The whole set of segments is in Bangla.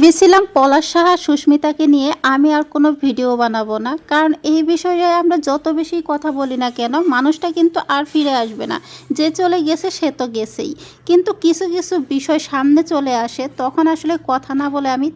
ভেবেছিলাম পলাশ সাহা সুস্মিতাকে নিয়ে আমি আর কোনো ভিডিও বানাবো না। কারণ এই বিষয়ে আমরা যত বেশি কথা বলি না কেন, মানুষটা কিন্তু আর ফিরে আসবে না। যে চলে গেছে, সে তো গেছেই। কিন্তু কিছু কিছু বিষয় সামনে চলে আসে, তখন আসলে কথা না বলে আমি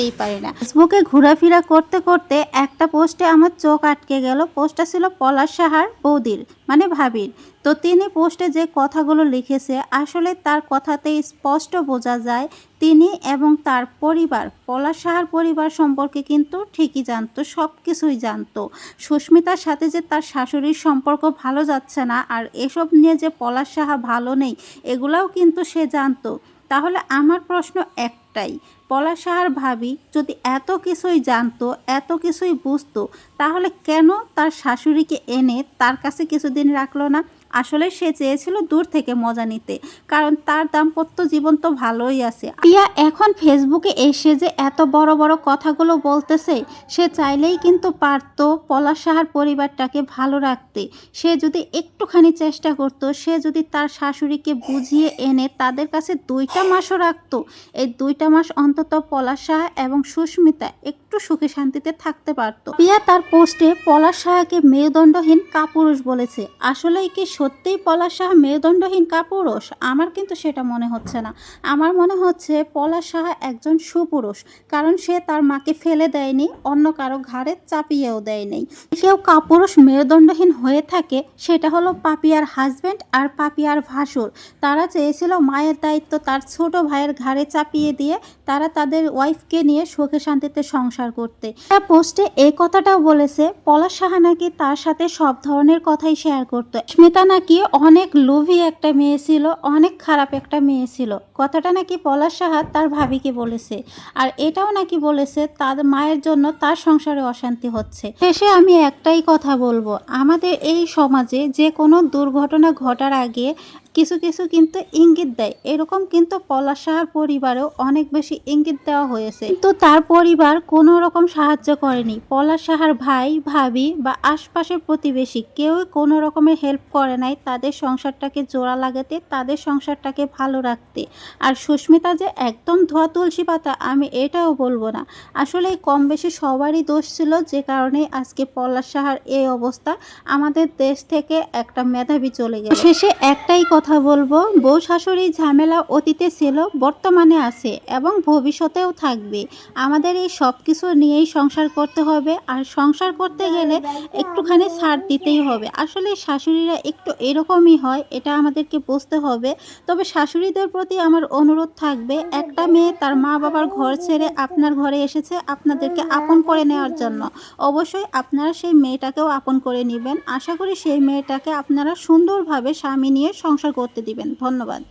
থাকতেই পারি না। ফেসবুকে ঘোরাফেরা করতে করতে একটা পোস্টে আমার চোখ আটকে গেল। পোস্টটা ছিল পলাশ সাহার বৌদির মানে ভাবির। তো তিনি পোস্টে যে কথাগুলো লিখেছে, আসলে তার কথাতেই স্পষ্ট বোঝা যায় তিনি এবং তার পরিবার। পলাশ সাহার পরিবার সম্পর্কে কিন্তু ঠিকই জানতো সব কিছুই জানতো। সুস্মিতার সাথে যে তার শাশুড়ির সম্পর্ক ভালো যাচ্ছে না, আর এসব নিয়ে যে পলাশ সাহা ভালো নেই, এগুলাও কিন্তু সে জানতো। তাহলে আমার প্রশ্ন একটাই। পলাশ সাহার ভাবি যদি এত কিছুই জানতো, এত কিছুই বুঝতো, তাহলে কেন তার শাশুড়িকে এনে তার কাছে কিছুদিন রাখল না? আসলে সে চেয়েছিল দূর থেকে মজা নিতে, কারণ তার দাম্পত্য জীবন তো ভালোই আছে। পিয়া এখন ফেসবুকে এসে যে এত বড় বড় কথাগুলো বলতেছে, সে চাইলেই কিন্তু পারতো পলাশ সাহার পরিবারটাকে ভালো রাখতে। সে যদি একটুখানি চেষ্টা করতো, সে যদি তার শাশুড়িকে বুঝিয়ে এনে তাদের কাছে দুইটা মাসও রাখতো, এই দুইটা মাস অন্তত পলাশ সাহা এবং সুস্মিতা একটু সুখে শান্তিতে থাকতে পারতো। পিয়া তার পোস্টে পলাশ সাহাকে মেরুদণ্ডহীন কাপুরুষ বলেছে। আসলেই কি সত্যিই পলাশ সাহা মেরুদণ্ডহীন কাপুরুষ? আমার কিন্তু সেটা মনে হচ্ছে না। আমার মনে হচ্ছে পলাশ সাহা একজন সুপুরুষ, কারণ সে তার মাকে ফেলে দেয়নি, অন্য কারও ঘাড়ে চাপিয়েও দেয়নি। কেউ কাপুরুষ মেরুদণ্ডহীন হয়ে থাকে, সেটা হলো পাপিয়ার হাজব্যান্ড আর পাপিয়ার ভাসুর। তারা চেয়েছিল মায়ের দায়িত্ব তার ছোট ভাইয়ের ঘাড়ে চাপিয়ে দিয়ে তারা তাদের ওয়াইফকে নিয়ে সুখে শান্তিতে সংসার করতে। তার পোস্টে এই কথাটাও বলেছে, পলাশ সাহা নাকি তার সাথে সব ধরনের কথাই শেয়ার করতো। স্মিতা নাকি অনেক লোভী একটা মেয়ে ছিল, অনেক খারাপ একটা মেয়ে ছিল। কথাটা নাকি পলাশ সাহা তার ভাবিকে বলেছে। আর এটাও নাকি বলেছে, তার মায়ের জন্য তার সংসারে অশান্তি হচ্ছে। শেষে আমি একটাই কথা বলব, আমাদের এই সমাজে যে কোনো দুর্ঘটনা ঘটার আগে কিছু কিছু কিন্তু ইঙ্গিত দেয়। এরকম কিন্তু পলাশ সাহার পরিবারেও অনেক বেশি ইঙ্গিত দেওয়া হয়েছে। কিন্তু তার পরিবার কোনো রকম সাহায্য করেনি। পলাশ সাহার ভাই, ভাবি বা আশপাশের প্রতিবেশী কেউ কোনো রকমের হেল্প করে নাই তাদের সংসারটাকে জোড়া লাগাতে, তাদের সংসারটাকে ভালো রাখতে। আর সুস্মিতা যে একদম ধোয়া তুলসী পাতা, আমি এটাও বলব না। আসলে কম বেশি সবারই দোষ ছিল যে কারণে আজকে পলাশ সাহার এই অবস্থা। আমাদের দেশ থেকে একটা মেধাবী চলে গেল। শেষে একটাই কথা বলব, বউ শাশুড়ি ঝামেলা অতীতে ছিল, বর্তমানে আছে এবং ভবিষ্যতেও থাকবে। আমাদের এই সব কিছু নিয়েই সংসার করতে হবে আর সংসার করতে গেলে একটুখানি ছাড় দিতেই হবে। আসলে শাশুড়িরা একটু এরকমই হয়, এটা আমাদেরকে বুঝতে হবে। তবে শাশুড়িদের প্রতি আমার অনুরোধ থাকবে, একটা মেয়ে তার মা বাবার ঘর ছেড়ে আপনার ঘরে এসেছে আপনাদেরকে আপন করে নেওয়ার জন্য। অবশ্যই আপনারা সেই মেয়েটাকেও আপন করে নেবেন। আশা করি সেই মেয়েটাকে আপনারা সুন্দরভাবে স্বামী নিয়ে সংসার করতে দিবেন। ধন্যবাদ।